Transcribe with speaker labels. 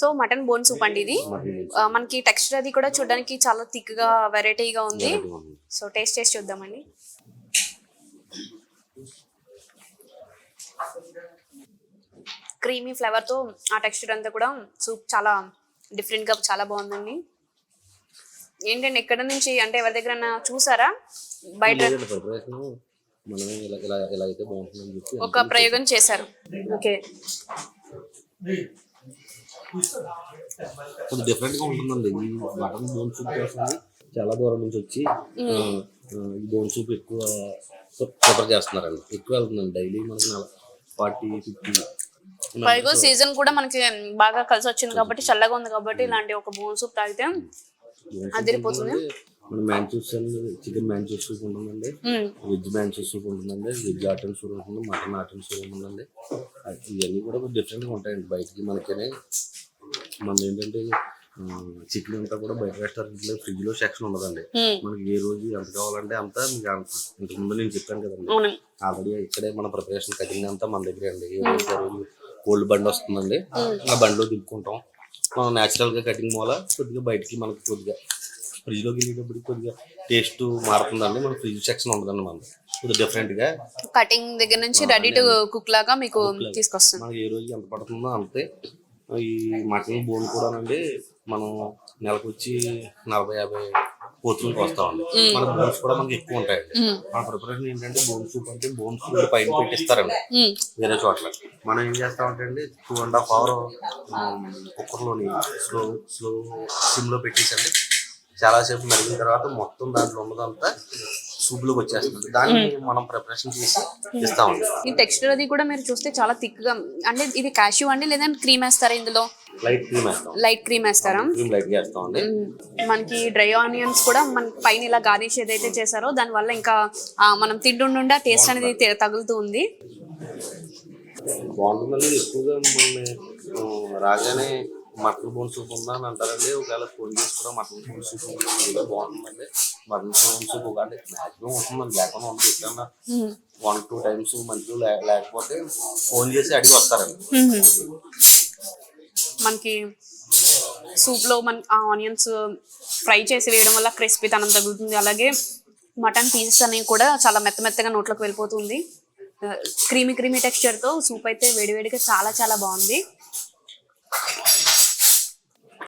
Speaker 1: So mutton bone soup అండి ఇది. మనకి టెక్స్చర్ అది కూడా చూడడానికి చాలా థిక్గా వెరైటీగా ఉంది. సో టేస్ట్ చేసి చూద్దామండి. క్రీమీ ఫ్లేవర్తో ఆ టెక్స్చర్ అంతా కూడా సూప్ చాలా డిఫరెంట్గా చాలా బాగుందండి. ఏంటండి ఎక్కడ నుంచి అంటే ఎవరి దగ్గర చూసారా? బయట ఒక ప్రయోగం చేశారు. ఓకే.
Speaker 2: కొంచెం డిఫరెంట్గా ఉంటుందండి. ఈ మటన్ బోన్ సూప్ చేస్తుంది. చాలా దూరం నుంచి వచ్చి బోన్ సూప్ ఎక్కువ ప్రిపేర్ చేస్తున్నారండి. ఎక్కువ వెళ్తుందండి డైలీ మనకి ఫార్టీ ఫిఫ్టీ.
Speaker 1: పైగా సీజన్ కూడా మనకి బాగా కలిసి వచ్చింది కాబట్టి చల్లగా ఉంది కాబట్టి ఇలాంటి ఒక బోన్ సూప్ తాగితే అదిరిపోతుంది.
Speaker 2: మన మ్యాంచూస్ అండి చికెన్ మ్యాంచూస్ సూప్ ఉంటుందండి. వెజ్ మ్యాంచూస్ సూప్ ఉంటుందండి. వెజ్ ఆటన్ సూప్ ఉంటుంది మటన్ ఆటన్ సూప్ ఉంటుందండి. ఇవన్నీ కూడా డిఫరెంట్గా ఉంటాయండి బయటికి మనకనే. మన ఏంటంటే చికెన్ అంతా కూడా బయట రెస్టారెంట్లో ఫ్రిడ్జ్లో సెక్షన్ ఉండదండి. మనకి ఏ రోజు ఎంత కావాలంటే అంత మీకు అంత. ఇంతకు ముందు నేను చెప్పాను కదండి. ఆల్రెడీ ఇక్కడే మన ప్రిపరేషన్ కటింగ్ అంతా మన దగ్గరే అండి. ఏ రోజు కోల్డ్ బండి వస్తుందండి. ఆ బండిలో దింపుకుంటాం. మనం న్యాచురల్గా కటింగ్ మూల కొద్దిగా బయటికి మనకి కొద్దిగా ఫ్రిడ్జ్లోకి వెళ్ళేటప్పటికి కొద్దిగా టేస్ట్ మారుతుందండి. మన ఫ్రిడ్జ్ సెక్షన్ ఉండదండి మనకి కొద్దిగా డిఫరెంట్గా
Speaker 1: కటింగ్ దగ్గర నుంచి రెడీ టు కుక్ లాగా మీకు తీసుకొస్తుంది
Speaker 2: మనకి ఏ రోజు ఎంత పడుతుందో అంతే ఈ మటన్ బోన్ కూడానండి మనం నెలకు వచ్చి నలభై యాభై పోతులకు వస్తామండి మన బోన్స్ కూడా మనకి ఎక్కువ ఉంటాయండి. మన ప్రిపరేషన్ ఏంటంటే బోన్ సూప్ అంటే బోన్ సూప్ పైన పెట్టిస్తారండి. వేరే చోట్ల. మనం ఏం చేస్తామంటే అండి టూ అండ్ హాఫ్ అవర్ కుక్కర్లోని స్లో స్లో సిమ్లో పెట్టేసండి. చాలాసేపు మరిగిన తర్వాత మొత్తం దాంట్లో ఉన్నదంతా సూప్లోకి వచ్చేస్తుంది. దాన్ని మనం ప్రిపరేషన్ చేసి ఇస్తామండి
Speaker 1: ఈ టెక్స్చర్ అది కూడా మీరు చూస్తే చాలా థిక్గా అంటే ఇది క్యాష్యూ అండి లేదంటే క్రీమ్ వేస్తారా ఇందులో?
Speaker 2: లైట్ క్రీమ్ వేస్తాం.
Speaker 1: లైట్ క్రీమ్ వేస్తారా?
Speaker 2: క్రీమ్ లైట్ వేస్తామండి
Speaker 1: మ్మ్. మనకి డ్రై ఆనియన్స్ కూడా మన పైన ఇలా గార్నిష్ ఏదైతే చేశారో దాని వల్ల ఇంకా మనం తింటుండే ఆ టేస్ట్ అనేది తగులుతూ ఉంది.
Speaker 2: బాగుంటుందండి. ఎక్కువగా ఆ, రాగానే మటన్ బోన్ సూప్ ఉందా అని అంటారండి. ఒకవేళ ఫోన్ చేసి కూడా మటన్ బోన్ సూప్ ఇది బాగుంటుందండి. సూప్ ఒక అంటే ఉంటుందండి లేకుండా. వన్ టూ టైమ్స్ లేకపోతే ఫోన్ చేసి అడిగి వస్తారండి.
Speaker 1: మనకి సూప్లో మన ఆనియన్స్ ఫ్రై చేసి వేయడం వల్ల క్రిస్పీ తనం తగులుతుంది. అలాగే మటన్ పీసెస్ అనేవి కూడా చాలా మెత్త మెత్తగా నోట్లోకి వెళ్ళిపోతుంది. క్రీమీ క్రీమీ టెక్స్చర్తో సూప్ అయితే వేడివేడిగా చాలా చాలా బాగుంది.